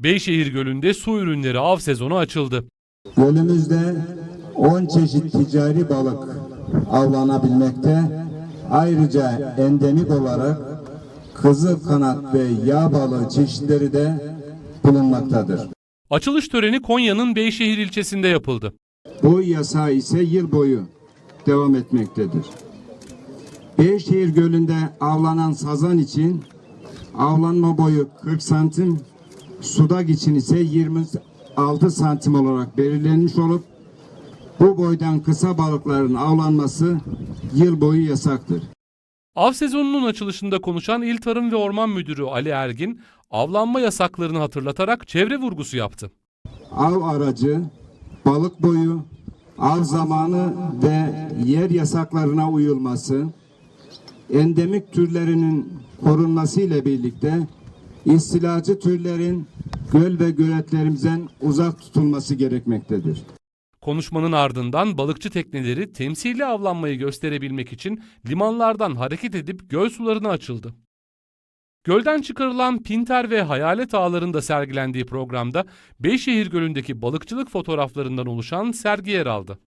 Beyşehir Gölü'nde su ürünleri av sezonu açıldı. Gölümüzde 10 çeşit ticari balık avlanabilmekte. Ayrıca endemik olarak kızıl kanat ve yağ balığı çeşitleri de bulunmaktadır. Açılış töreni Konya'nın Beyşehir ilçesinde yapıldı. Bu yasa ise yıl boyu devam etmektedir. Beyşehir Gölü'nde avlanan sazan için avlanma boyu 40 santim, sudak için ise 26 santim olarak belirlenmiş olup bu boydan kısa balıkların avlanması yıl boyu yasaktır. Av sezonunun açılışında konuşan İl Tarım ve Orman Müdürü Ali Ergin, avlanma yasaklarını hatırlatarak çevre vurgusu yaptı. Av aracı, balık boyu, av zamanı ve yer yasaklarına uyulması, endemik türlerinin korunması ile birlikte istilacı türlerin göl ve göletlerimizden uzak tutulması gerekmektedir. Konuşmanın ardından balıkçı tekneleri temsili avlanmayı gösterebilmek için limanlardan hareket edip göl sularına açıldı. Gölden çıkarılan pinter ve hayalet ağlarında sergilendiği programda Beyşehir Gölü'ndeki balıkçılık fotoğraflarından oluşan sergi yer aldı.